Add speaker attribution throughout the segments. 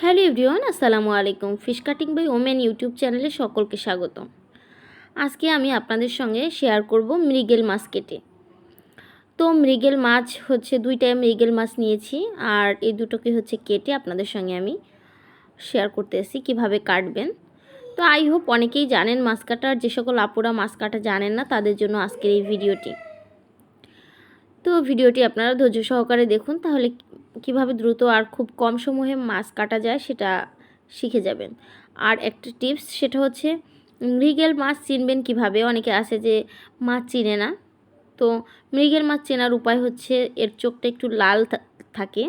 Speaker 1: Hello everyone, আসসালামু আলাইকুম। Fish cutting by women YouTube চ্যানেলে সকলকে স্বাগত আজকে আমি আপনাদের সঙ্গে শেয়ার করব মৃগেল মাছ কেটে। তো মৃগেল মাছ হচ্ছে দুইটাই মৃগেল মাছ নিয়েছি আর এই দুটোকে হচ্ছে কেটে আপনাদের সঙ্গে আমি শেয়ার করতে এসেছি কীভাবে কাটবেন। তো আই হোপ অনেকেই জানেন মাছ কাটার, যে সকল আপুরা মাছ কাটা জানেন না, তাদের জন্য আজকের এই ভিডিওটি। তো ভিডিওটি আপনারা ধৈর্য সহকারে দেখুন, তাহলে কীভাবে দ্রুত আর খুব কম সময়ে মাছ কাটা যায় সেটা শিখে যাবেন। আর একটা টিপস সেটা হচ্ছে, মৃগেল মাছ চিনবেন কীভাবে? অনেকে আছে যে মাছ চিনে না। তো মৃগেল মাছ চেনার উপায় হচ্ছে এর চোখটা একটু লাল থাকে।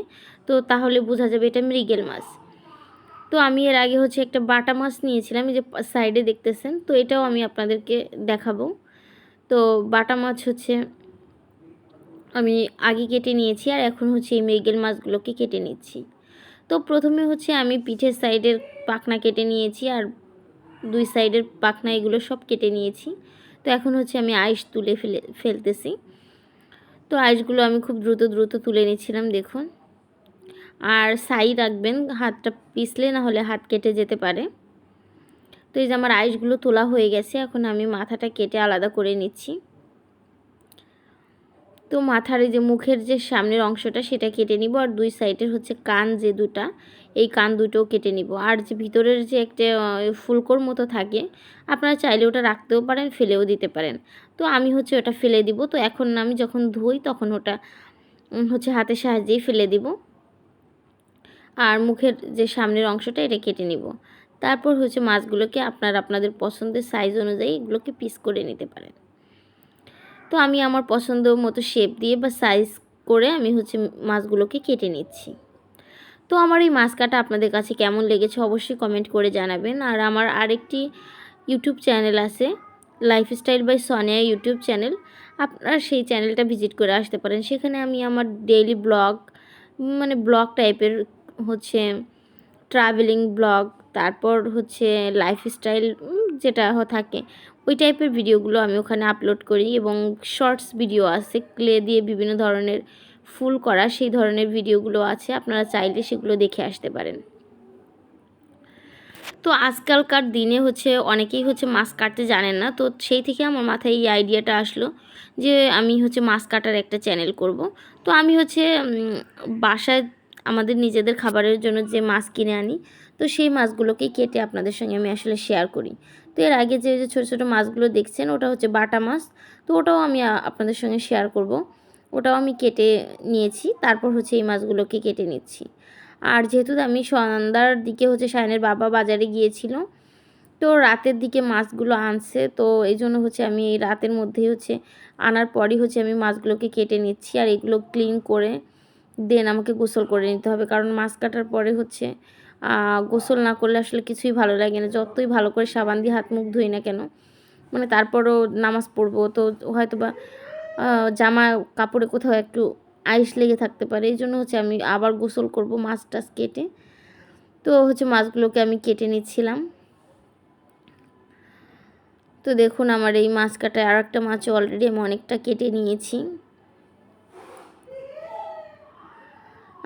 Speaker 1: তো তাহলে বোঝা যাবে এটা মৃগেল মাছ। তো আমি এর আগে হচ্ছে একটা বাটা মাছ নিয়েছিলাম, এই যে সাইডে দেখতেছেন, তো এটাও আমি আপনাদেরকে দেখাবো। তো বাটা মাছ হচ্ছে আমি আগে কেটে নিয়েছি আর এখন হচ্ছে এই মৃগেল মাছগুলোকে কেটে নিচ্ছি। তো প্রথমে হচ্ছে আমি পিঠের সাইডের পাখনা কেটে নিয়েছি আর দুই সাইডের পাখনা এগুলো সব কেটে নিয়েছি। তো এখন হচ্ছে আমি আইস তুলে ফেলে, ফেলতেছি। তো আইসগুলো আমি খুব দ্রুত দ্রুত তুলে নিচ্ছিলাম, দেখুন। আর সাই রাখবেন, হাতটা পিছলে না হলে হাত কেটে যেতে পারে। তো এই যে আমার আইসগুলো তোলা হয়ে গেছে, এখন আমি মাথাটা কেটে আলাদা করে নিচ্ছি। তো মাথার যে মুখের যে সামনের অংশটা সেটা কেটে নিব আর দুই সাইডের হচ্ছে কান যে দুটা, এই কান দুটোও কেটে নিব। আর যে ভিতরের যে একটা ফুলকোর মতো থাকে, আপনারা চাইলে ওটা রাখতেও পারেন, ফেলেও দিতে পারেন। তো আমি হচ্ছে ওটা ফেলে দিব। তো এখন আমি যখন ধুই তখন ওটা হচ্ছে হাতের সাহায্যেই ফেলে দিব। আর মুখের যে সামনের অংশটা এটা কেটে নিব। তারপর হচ্ছে মাছগুলোকে আপনার আপনাদের পছন্দের সাইজ অনুযায়ী এগুলোকে পিস করে নিতে পারেন। তো আমি আমার পছন্দ মতো শেপ দিয়ে বা সাইজ করে আমি হচ্ছে মাছগুলোকে কেটে নিচ্ছি। তো আমার এই মাছ কাটা আপনাদের কাছে কেমন লেগেছে অবশ্যই কমেন্ট করে জানাবেন। আর আমার আরেকটি ইউটিউব চ্যানেল আছে lifestyle by Sonia YouTube channel আপনারা সেই চ্যানেলটা ভিজিট করে আসতে পারেন। সেখানে আমি আমার ডেইলি ব্লগ মানে ব্লগ টাইপের হচ্ছে ট্রাভেলিং ব্লগ তারপর হচ্ছে লাইফস্টাইল যেটা থাকে ওই টাইপের ভিডিওগুলো আমি ওখানে আপলোড করি এবং শর্টস ভিডিও আছে ক্লে দিয়ে বিভিন্ন ধরনের ফুল করা সেই ধরনের ভিডিওগুলো আছে, আপনারা চাইলে সেগুলো দেখে আসতে পারেন। তো আজকালকার দিনে হচ্ছে, অনেকেই হচ্ছে মাছ কাটতে জানেন না, তো সেই থেকে আমার মাথায় এই আইডিয়াটা আসলো যে আমি হচ্ছে মাছ কাটার একটা চ্যানেল করব। তো আমি হচ্ছে বাসায় আমাদের নিজেদের খাবারের জন্য যে মাছ কিনে আনি তো সেই মাছগুলোকেই কেটে আপনাদের সঙ্গে আমি আসলে শেয়ার করি। তো এর আগে যে যে ছোটো ছোটো মাছগুলো দেখছেন, ওটা হচ্ছে বাটা মাছ। তো ওটাও আমি আপনাদের সঙ্গে শেয়ার করব। ওটাও আমি কেটে নিয়েছি, তারপর হচ্ছে এই মাছগুলোকে কেটে নিচ্ছি। আর যেহেতু আমি সন্ধ্যার দিকে হচ্ছে সায়নের বাবা বাজারে গিয়েছিল, তো রাতের দিকে মাছগুলো আনছে, তো এই জন্য হচ্ছে আমি এই রাতের মধ্যেই হচ্ছে আনার পরই হচ্ছে আমি মাছগুলোকে কেটে নিচ্ছি, আর এগুলো ক্লিন করে দেন আমাকে গোসল করে নিতে হবে। কারণ মাছ কাটার পরে হচ্ছে গোসল না করলে আসলে কিছুই ভালো লাগে না। যতই ভালো করে সাবান দিয়ে হাত মুখ ধুই না কেন মানে তারপরও নামাজ পড়ব, তো হয়তো বা জামা কাপড়ে কোথাও একটু আইস লেগে থাকতে পারে। এই জন্য হচ্ছে আমি আবার গোসল করব মাছ টাছ কেটে। তো হচ্ছে মাছগুলোকে আমি কেটে নিচ্ছিলাম। তো দেখুন আমার এই মাছ কাটায় আর একটা মাছ অলরেডি আমি অনেকটা কেটে নিয়েছি।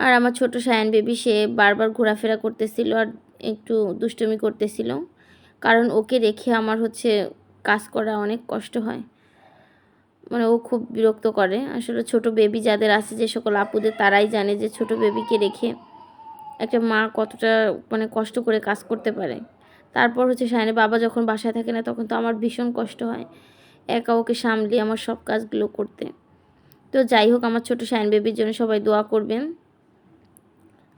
Speaker 1: আর আমার ছোট সায়ন বেবি, সে বারবার ঘোরাফেরা করতেছিল আর একটু দুষ্টুমি করতেছিল। কারণ ওকে রেখে আমার হচ্ছে কাজ করা অনেক কষ্ট হয়। মানে ও খুব বিরক্ত করে। আসলে ছোট বেবি যাদের আছে যে সকল আপুদের, তারাই জানে যে ছোট বেবিকে রেখে একটা মা কতটা মানে কষ্ট করে কাজ করতে পারে। তারপর হচ্ছে সায়নের বাবা যখন বাসায় থাকে না, তখন তো আমার ভীষণ কষ্ট হয় একা ওকে সামলিয়ে আমার সব কাজগুলো করতে। তো যাই হোক, আমার ছোট সায়ন বেবির জন্য সবাই দোয়া করবেন।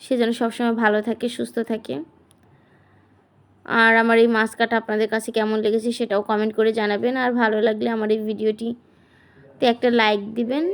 Speaker 1: সে যেন সবসময় ভালো থাকে, সুস্থ থাকে। আর আমার এই মাস্ক কাটা আপনাদের কাছে কেমন লেগেছে সেটাও কমেন্ট করে জানাবেন। আর ভালো লাগলে আমার এই ভিডিওটিতে একটা লাইক দিবেন।